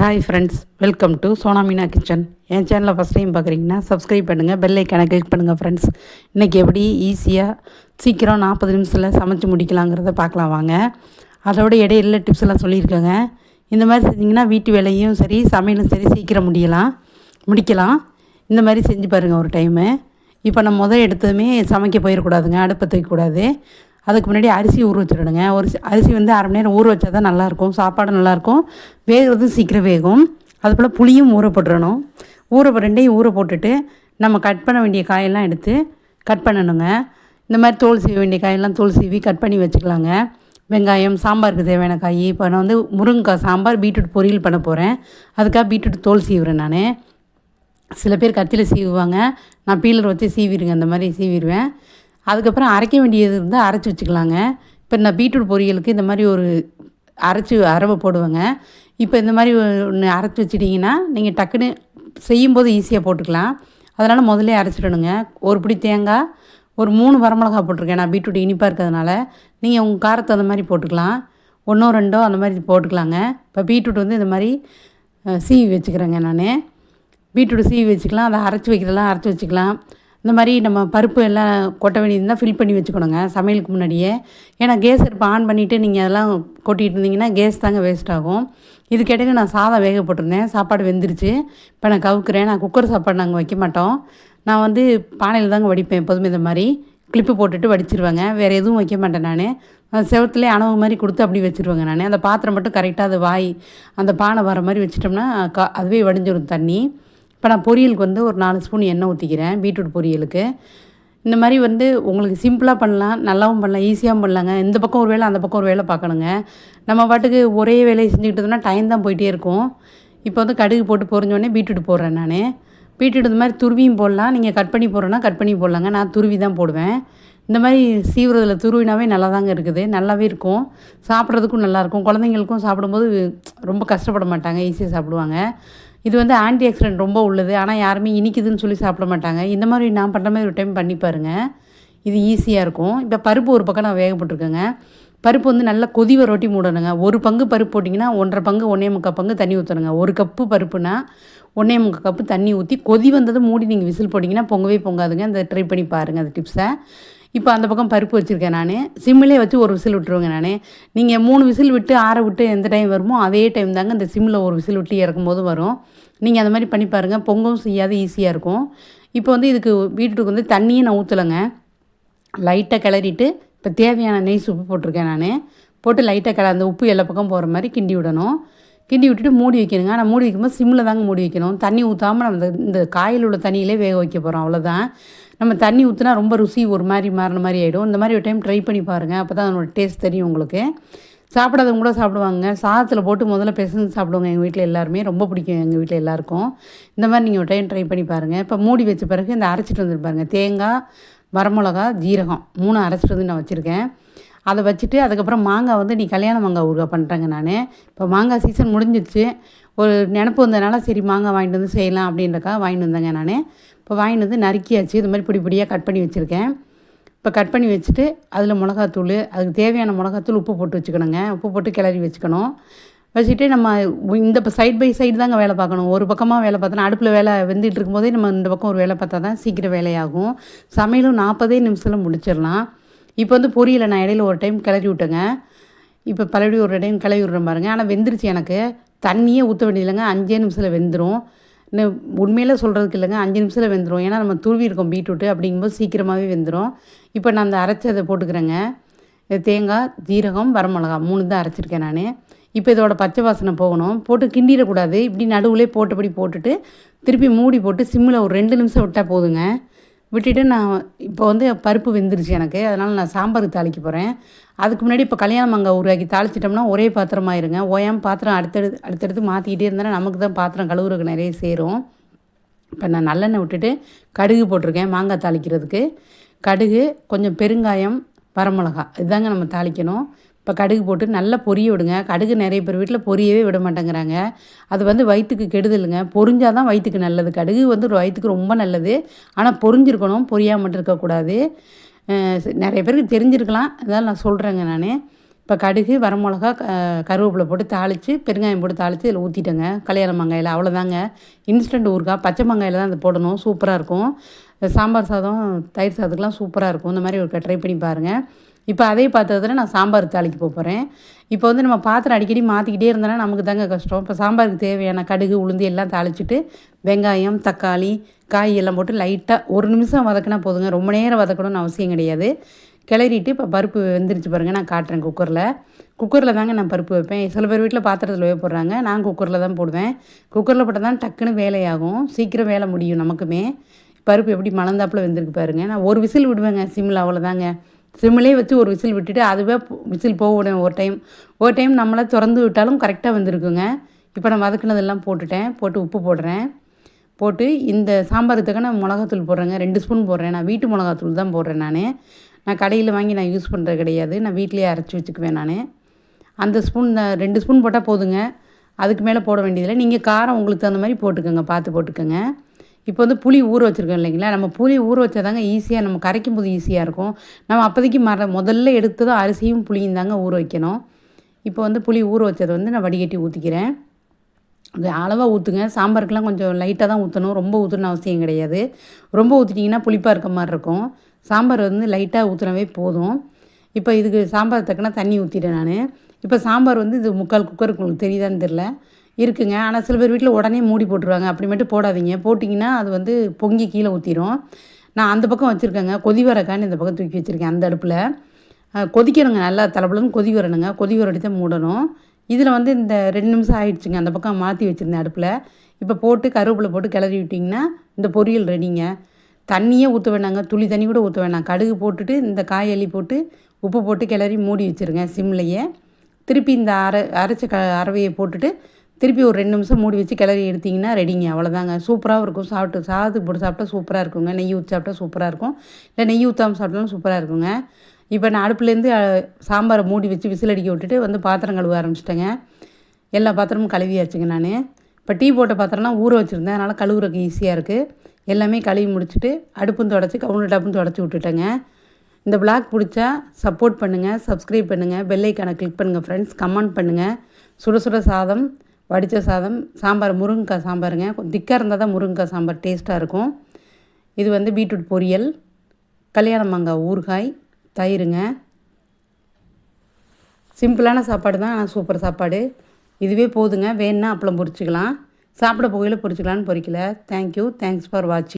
Hi friends welcome to Sona Meena kitchen என் சேனலை first time பார்க்குறீங்கன்னா subscribe பண்ணுங்கள் bell ஐக்கானை கிளிக் பண்ணுங்கள் ஃப்ரெண்ட்ஸ் இன்றைக்கி எப்படி ஈஸியாக சீக்கிரம் நாற்பது நிமிஷத்தில் சமைச்சு முடிக்கலாங்கிறத பார்க்கலாம் வாங்க. அதோட இடையில டிப்ஸ் எல்லாம் சொல்லியிருக்கேங்க. இந்த மாதிரி செஞ்சிங்கன்னா வீட்டு வேலையும் சரி சமையலும் சரி சீக்கிரம் முடியலாம் முடிக்கலாம். இந்த மாதிரி செஞ்சு பாருங்கள் ஒரு டைமு இப்போ நம்ம முதல் எடுத்ததுமே சமைக்க போயிடக்கூடாதுங்க அடுப்பை தூக்கக்கூடாது. அதுக்கு முன்னாடி அரிசி ஊற வச்சிடணுங்க. ஒரு அரிசி வந்து அரை மணி நேரம் ஊற வச்சா தான் நல்லாயிருக்கும். சாப்பாடு நல்லாயிருக்கும். வேகிறதும் சீக்கிரம் வேகும். அதுபோல் புளியும் ஊற போட்டுறணும். ஊற போ- ரெண்டையும் ஊற போட்டுட்டு நம்ம கட் பண்ண வேண்டிய காயெல்லாம் எடுத்து கட் பண்ணணுங்க. இந்த மாதிரி தோல் சீவ வேண்டிய காயெல்லாம் தோல் சீவி கட் பண்ணி வச்சுக்கலாங்க. வெங்காயம் சாம்பாருக்கு தேவையான காய். இப்போ நான் வந்து முருங்கைக்காய் சாம்பார் பீட்ரூட் பொரியல் பண்ண போகிறேன் அதுக்காக பீட்ரூட் தோல் சீவுறேன் நான். சில பேர் கத்தியில் சீவுவாங்க. நான் பீலர் வச்சு சீவிடுங்க. அந்த மாதிரி சீவிடுவேன். அதுக்கப்புறம் அரைக்க வேண்டியது இருந்தால் அரைச்சி வச்சுக்கலாங்க. இப்போ நான் பீட்ரூட் பொரியலுக்கு இந்த மாதிரி ஒரு அரைச்சி அரவை போடுவேங்க. இப்போ இந்த மாதிரி ஒன்று அரைச்சி வச்சிட்டிங்கன்னா நீங்கள் டக்குன்னு செய்யும்போது ஈஸியாக போட்டுக்கலாம். அதனால் முதல்ல அரைச்சிடணுங்க. ஒரு பிடி தேங்காய் ஒரு மூணு வரமிளகா போட்டிருக்கேன். நான் பீட்ரூட் இனிப்பாக இருக்கிறதுனால நீங்கள் உங்கள் காரத்தை அந்த மாதிரி போட்டுக்கலாம். ஒன்றோ ரெண்டோ அந்த மாதிரி போட்டுக்கலாங்க. இப்போ பீட்ரூட் வந்து இந்த மாதிரி சீவி வச்சுக்கிறேங்க நான். பீட்ரூட் சீவி வச்சுக்கலாம். அதை அரைச்சி வைக்கிறதெல்லாம் அரைச்சி வச்சுக்கலாம். இந்த மாதிரி நம்ம பருப்பு எல்லாம் கொட்ட வேண்டியதுனா ஃபில் பண்ணி வச்சுக்கணுங்க சமையலுக்கு முன்னாடியே. ஏன்னா கேஸ் இப்போ ஆன் பண்ணிவிட்டு நீங்கள் அதெல்லாம் கொட்டிகிட்டு இருந்தீங்கன்னா கேஸ் தாங்க வேஸ்ட் ஆகும். இதுக்கிடையில நான் சாதம் வேக போட்டிருந்தேன் சாப்பாடு வெந்துருச்சு. இப்போ நான் கவுக்குறேன் நான் குக்கர் சாப்பாடு நாங்கள் வைக்க மாட்டோம். நான் வந்து பானையில் தாங்க வடிப்பேன் எப்போதுமே இந்த மாதிரி. கிளிப்பு போட்டுட்டு வடிச்சிருவாங்க வேறு எதுவும் வைக்க மாட்டேன் நான். செவத்துலேயே அணவு மாதிரி கொடுத்து அப்படி வச்சுருவேங்க நான். அந்த பாத்திரம் மட்டும் கரெக்டாக அது வாய் அந்த பானை வர மாதிரி வச்சிட்டோம்னா க அதுவே வடிஞ்சிடும் தண்ணி. இப்போ நான் பொரியலுக்கு வந்து ஒரு நாலு ஸ்பூன் எண்ணெய் ஊற்றிக்கிறேன் பீட்ரூட் பொரியலுக்கு. இந்த மாதிரி வந்து உங்களுக்கு சிம்பிளாக பண்ணலாம் நல்லாவும் பண்ணலாம் ஈஸியாகவும் பண்ணலாங்க. இந்த பக்கம் ஒரு வேலை அந்த பக்கம் ஒரு வேலை பார்க்கணுங்க. நம்ம பாட்டுக்கு ஒரே வேலையை செஞ்சுக்கிட்டதுனா டைம் தான் போயிட்டே இருக்கும். இப்போ வந்து கடுகு போட்டு பொறிஞ்சோடனே பீட்ரூட் போடுறேன் நான். பீட்ரூட் இந்த மாதிரி துருவியும் போடலாம். நீங்கள் கட் பண்ணி போடுறேன்னா கட் பண்ணி போடலாங்க. நான் துருவி தான் போடுவேன். இந்த மாதிரி சீவுறதுல துருவினாவே நல்லா தாங்க இருக்குது. நல்லாவே இருக்கும். சாப்பிட்றதுக்கும் நல்லாயிருக்கும் குழந்தைங்களுக்கும் சாப்பிடும்போது ரொம்ப கஷ்டப்பட மாட்டாங்க. ஈஸியாக சாப்பிடுவாங்க. இது வந்து ஆன்டி ஆக்சிடென்ட் ரொம்ப உள்ளது. ஆனால் யாருமே இனிக்குதுன்னு சொல்லி சாப்பிட மாட்டாங்க. இந்த மாதிரி நான் பண்ணுற மாதிரி ஒரு டைம் பண்ணி பாருங்கள் இது ஈஸியாக இருக்கும். இப்போ பருப்பு ஒரு பக்கம் நான் வேகப்பட்டிருக்கேங்க பருப்பு வந்து நல்லா கொதி ரொட்டி மூடணுங்க. ஒரு பங்கு பருப்பு போட்டிங்கன்னா ஒன்றரை பங்கு ஒன்றே முக்கால் பங்கு தண்ணி ஊற்றணுங்க ஒரு கப்பு பருப்புனா ஒன்றே முக்கால் கப்பு தண்ணி ஊற்றி கொதி வந்ததும் மூடி நீங்கள் விசில் போட்டிங்கன்னா பொங்கவே பொங்காதுங்க. அந்த ட்ரை பண்ணி பாருங்கள் அந்த டிப்ஸை இப்போ அந்த பக்கம் பருப்பு வச்சுருக்கேன் நான். சிம்மிலே வச்சு ஒரு விசில் விட்டுருவேங்க நான். நீங்கள் மூணு விசில் விட்டு ஆற விட்டு எந்த டைம் வருமோ அதே டைம் தாங்க இந்த சிம்மில் ஒரு விசில் விட்டு இறக்கும் போது வரும். நீங்கள் அந்த மாதிரி பண்ணி பாருங்கள் பொங்கவும் செய்யாது ஈஸியாக இருக்கும். இப்போ வந்து இதுக்கு வீட்டுக்கு வந்து தண்ணியும் நான் ஊற்றலைங்க லைட்டாக கிளறிட்டு இப்போ தேவையான நெய் சூப்பு போட்டிருக்கேன் நான். போட்டு லைட்டாக கிள அந்த உப்பு எல்லா பக்கம் போகிற மாதிரி கிண்டி விடணும். கிண்டி விட்டுட்டு மூடி வைக்கணுங்க. ஆனால் மூடி வைக்கும்போது சிம்மில் தாங்க மூடி வைக்கணும். தண்ணி ஊற்றாமல் நம்ம இந்த- இந்த காயில் உள்ள தண்ணியிலே வேக வைக்க போகிறோம் அவ்வளோதான் நம்ம தண்ணி ஊற்றினா ரொம்ப ருசி ஒரு மாதிரி மாறின மாதிரி ஆகிடும் இந்த மாதிரி ஒரு டைம் ட்ரை பண்ணி பாருங்கள் அப்போ தான் அதனோட டேஸ்ட் தெரியும் உங்களுக்கு. சாப்பிடாதவங்க கூட சாப்பிடுவாங்க. சாதத்தில் போட்டு முதல்ல பிசைஞ்சு சாப்பிடுவாங்க எங்கள் வீட்டில் எல்லாருமே. ரொம்ப பிடிக்கும் எங்கள் வீட்டில் எல்லாருக்கும். இந்த மாதிரி நீங்கள் ஒரு டைம் ட்ரை பண்ணி பாருங்கள் இப்போ மூடி வச்ச பிறகு இந்த அரைச்சிட்டு வந்துருப்பாருங்க தேங்காய் வரமிளகா ஜீரகம் மூணு அரைச்சிட்டு வந்து நான் வச்சுருக்கேன். அதை வச்சுட்டு அதுக்கப்புறம் மாங்காய் வந்து நீ கல்யாண மாங்காய் ஊறுகாய் பண்ணுறேங்க நான். இப்போ மாங்காய் சீசன் முடிஞ்சிடுச்சு ஒரு நினப்பு வந்ததுனால சரி மாங்காய் வாங்கிட்டு வந்து செய்யலாம் அப்படின்றக்கா வாங்கிட்டு வந்தேங்க நான். இப்போ வாங்கிட்டு வந்து நறுக்கியாச்சு. இது மாதிரி பிடி பிடியாக கட் பண்ணி வச்சுருக்கேன். இப்போ கட் பண்ணி வச்சுட்டு அதில் மிளகாத்தூள் அதுக்கு தேவையான மிளகாத்தூள் உப்பு போட்டு வச்சுக்கணுங்க. உப்பு போட்டு கிளறி வச்சுக்கணும். வச்சுட்டு நம்ம இந்த இப்போ சைட் பை சைடு தாங்க வேலை பார்க்கணும். ஒரு பக்கமாக வேலை பார்த்தோன்னா அடுப்பில் வேலை வெந்துட்டு இருக்கும்போதே நம்ம இந்த பக்கம் ஒரு வேலை பார்த்தா தான் சீக்கிரம் வேலையாகும். சமையலும் நாற்பதே நிமிஷத்தில் முடிச்சிடலாம். இப்போ வந்து பொரியலை நான் இடையில ஒரு டைம் கிளறி விட்டேங்க. இப்போ பழையபடி ஒரு டைம் கிளறி விட்றேன் பாருங்க. ஆனால் வெந்துருச்சு எனக்கு. தண்ணியே ஊற்ற வேண்டியதில்லைங்க. அஞ்சே நிமிஷத்தில் வெந்துடும் இன்னும் உண்மையில் சொல்கிறதுக்கு இல்லைங்க. அஞ்சு நிமிஷத்தில் வெந்துடும் ஏன்னா நம்ம துருவி இருக்கோம் பீட்ரூட்டு அப்படிங்கும்போது சீக்கிரமாகவே வெந்துடும் இப்போ நான் அந்த அரைச்சதை போட்டுக்கிறேங்க. தேங்காய் ஜீரகம் வரமிளகா மூணு தான் அரைச்சிருக்கேன் நான். இப்போ இதோட பச்சை வாசனை போகணும். போட்டு கிண்டிடக்கூடாது. இப்படி நடுவுலே போட்டபடி போட்டுட்டு திருப்பி மூடி போட்டு சிம்மில் ஒரு ரெண்டு நிமிஷம் விட்டால் போதுங்க. விட்டுட்டு நான் இப்போ வந்து பருப்பு வெந்துருச்சு எனக்கு. அதனால் நான் சாம்பாருக்கு தாளிக்க போகிறேன் அதுக்கு முன்னாடி இப்போ கல்யாண அங்கே உருவாக்கி தாளிச்சிட்டோம்னா ஒரே பாத்திரமாயிருங்க ஓயாமல் பாத்திரம் அடுத்தடுத்து அடுத்தடுத்து மாற்றிக்கிட்டே இருந்தால் நமக்கு தான் பாத்திரம் கழுவுறதுக்கு நிறைய சேரும். இப்போ நான் நல்லெண்ணெய் விட்டுட்டு கடுகு போட்டிருக்கேன் மாங்காய் தாளிக்கிறதுக்கு. கடுகு கொஞ்சம் பெருங்காயம் வரமிளகா இதுதாங்க நம்ம தாளிக்கணும். இப்போ கடுகு போட்டு நல்லா பொரிய விடுங்க. கடுகு நிறைய பேர் வீட்டில் பொரியவே விட மாட்டேங்கிறாங்க. அது வந்து வயிற்றுக்கு கெடுதலுங்க. பொரிஞ்சால் தான் வயிற்றுக்கு நல்லது. கடுகு வந்து வயிற்றுக்கு ரொம்ப நல்லது. ஆனால் பொரிஞ்சிருக்கணும். பொரியாமல் மட்டும் இருக்கக்கூடாது நிறைய பேருக்கு தெரிஞ்சிருக்கலாம். அதான் நான் சொல்கிறேங்க நான். இப்போ கடுகு வரமிளகா க கருவேப்பிலை போட்டு தாளித்து பெருங்காயம் போட்டு தாளித்து இதில் ஊற்றிட்டேங்க கல்யாண மங்காயில். அவ்வளோதாங்க இன்ஸ்டன்ட் ஊறுகாய் பச்சை மங்காயில் தான் அதை போடணும். சூப்பராக இருக்கும். சாம்பார் சாதம் தயிர் சாதத்துக்குலாம் சூப்பராக இருக்கும். இந்த மாதிரி ஒரு ட்ரை பண்ணி பாருங்கள் இப்போ அதே பாத்திரத்தில் நான் சாம்பார் தாளிக்க போக போகிறேன் இப்போ வந்து நம்ம பாத்திரம் அடிக்கடி மாற்றிக்கிட்டே இருந்தோன்னா நமக்கு தாங்க கஷ்டம். இப்போ சாம்பாருக்கு தேவையான கடுகு உளுந்து எல்லாம் தாளிச்சிட்டு வெங்காயம் தக்காளி காய் எல்லாம் போட்டு லைட்டாக ஒரு நிமிஷம் வதக்கினா போதுங்க. ரொம்ப நேரம் வதக்கணும்னு அவசியம் கிடையாது. கிளறிட்டு இப்போ பருப்பு வெந்துருச்சு பாருங்கள் நான் காட்டுறேன் குக்கரில் குக்கரில் தாங்க நான் பருப்பு வைப்பேன். சில பேர் வீட்டில் பாத்திரத்தில் வே போடுறாங்க நான் குக்கரில் தான் போடுவேன். குக்கரில் போட்டால் தான் டக்குன்னு வேலையாகும். சீக்கிரம் வேலை முடியும் நமக்குமே. பருப்பு எப்படி மலந்தாப்பில் வெந்திருக்கு பாருங்க. நான் ஒரு விசில் விடுவேங்க சிம்மில் அவ்வளோதாங்க சிம்மிலே வச்சு ஒரு விசில் விட்டுட்டு அதுவே விசில் போக விடுவேன் ஒரு டைம். ஒரு டைம் நம்மளை திறந்து விட்டாலும் கரெக்டாக வந்திருக்குங்க. இப்போ நான் வதக்குனதெல்லாம் போட்டுட்டேன் போட்டு உப்பு போடுறேன். போட்டு இந்த சாம்பாரத்துக்கு நான் மிளகாத்தூள் போடுறேங்க ரெண்டு ஸ்பூன் போடுறேன். நான் வீட்டு மிளகாத்தூள் தான் போடுறேன் நான். நான் கடையில் வாங்கி நான் யூஸ் பண்ணுறது கிடையாது. நான் வீட்லேயே அரைச்சி வச்சுக்குவேன் நான். அந்த ஸ்பூன் ரெண்டு ஸ்பூன் போட்டால் போதுங்க. அதுக்கு மேலே போட வேண்டியதில்லை. நீங்கள் காரம் உங்களுக்கு தகுந்த மாதிரி போட்டுக்கோங்க பார்த்து போட்டுக்கோங்க. இப்போ வந்து புளி ஊற வச்சுருக்கோம் இல்லைங்களா? நம்ம புளி ஊற வச்சாதாங்க ஈஸியாக நம்ம கரைக்கும் போது ஈஸியாக இருக்கும். நம்ம அப்போதைக்கு மர முதல்ல எடுத்ததும் அரிசியும் புளியும் தாங்க ஊற வைக்கணும். இப்போ வந்து புளி ஊற வச்சதை வந்து நான் வடிகட்டி ஊற்றிக்கிறேன் அளவாக ஊற்றுங்க சாம்பாருக்கெலாம் கொஞ்சம் லைட்டாக தான் ஊற்றணும் ரொம்ப ஊற்றணும் அவசியம் கிடையாது. ரொம்ப ஊற்றிட்டிங்கன்னா புளிப்பாக இருக்க மாதிரி இருக்கும். சாம்பார் வந்து லைட்டாக ஊற்றினவே போதும். இப்போ இதுக்கு சாம்பார் தக்கன தண்ணி ஊற்றிட்டேன் நான். இப்போ சாம்பார் வந்து இது முக்கால் குக்கருக்கு உங்களுக்கு தெரியுதான்னு தெரில இருக்குங்க. ஆனால் சில பேர் வீட்டில் உடனே மூடி போட்டுருவாங்க. அப்படி மட்டும் போடாதீங்க. போட்டிங்கன்னா அது வந்து பொங்கி கீழே ஊற்றிடும் நான் அந்த பக்கம் வச்சுருக்கேங்க. கொதி வரக்கான்னு இந்த பக்கம் தூக்கி வச்சுருக்கேன். அந்த அடுப்பில். கொதிக்கணுங்க. நல்லா தலைப்புலன்னு கொதி வரணுங்க. கொதி வரடி தான் மூடணும். இதில் வந்து இந்த ரெண்டு நிமிஷம் ஆயிடுச்சுங்க. அந்த பக்கம் மாற்றி வச்சுருந்தேன் அடுப்பில். இப்போ போட்டு கருவேப்பிலை போட்டு கிளறி விட்டிங்கன்னா இந்த பொரியல் ரெடிங்க. தண்ணியே ஊற்ற வேணாங்க. துளி தண்ணி கூட ஊற்ற வேணாம். கடுகு போட்டுட்டு இந்த காய் அள்ளி போட்டு உப்பு போட்டு கிளறி மூடி வச்சுருங்க சிம்லையே. திருப்பி இந்த அரை அரைச்ச க அரவையை போட்டுட்டு திருப்பி ஒரு ரெண்டு நிமிஷம் மூடி வச்சு கிளறி எடுத்திங்கன்னா ரெடிங்க அவ்வளோதாங்க சூப்பராக இருக்கும். சாப்பிட்டு சாதத்துக்கு போட்டு சாப்பிட்டா சூப்பராக இருக்குங்க. நெய் ஊற்றி சாப்பிட்டா சூப்பராக இருக்கும். இல்லை நெய் ஊற்றாமல் சாப்பிட்டாலும் சூப்பராக இருக்குங்க. இப்போ நான் அடுப்புலேருந்து சாம்பாரை மூடி வச்சு விசில் அடிக்க விட்டுட்டு வந்து பாத்திரம் கழுவ ஆரம்பிச்சிட்டேங்க. எல்லா பாத்திரமும் கழுவியாச்சுங்க நான். இப்போ டீ போட்ட பாத்திரம்லாம் ஊற வச்சுருந்தேன். அதனால் கழுவுறதுக்கு ஈஸியாக இருக்குது எல்லாமே கழுவி முடிச்சுட்டு அடுப்பும் தொடச்சி கவுண்டர் டாப்பும் தொடச்சி விட்டுட்டேங்க. இந்த பிளாக் பிடிச்சா சப்போர்ட் பண்ணுங்கள் சப்ஸ்கிரைப் பண்ணுங்கள் பெல்லைக்கான கிளிக் பண்ணுங்கள் ஃப்ரெண்ட்ஸ் கமெண்ட் பண்ணுங்கள் சுட சுட சாதம் வடித்த சாதம் சாம்பார் முருங்கைக்காய் சாம்பாருங்க. கொஞ்சம் திக்காக இருந்தால் தான் முருங்கைக்காய் சாம்பார் டேஸ்ட்டாக இருக்கும். இது வந்து பீட்ரூட் பொரியல் கல்யாண மாங்காய் ஊறுகாய் தயிருங்க. சிம்பிளான சாப்பாடு தான் ஆனால் சூப்பர் சாப்பாடு. இதுவே போதுங்க. வேணுன்னா அப்பளம் பொரிச்சிக்கலாம். சாப்பிட போகையில் பொரிச்சிக்கலான்னு பொரிக்கல. தேங்க்யூ தேங்க்ஸ் ஃபார் வாட்சிங்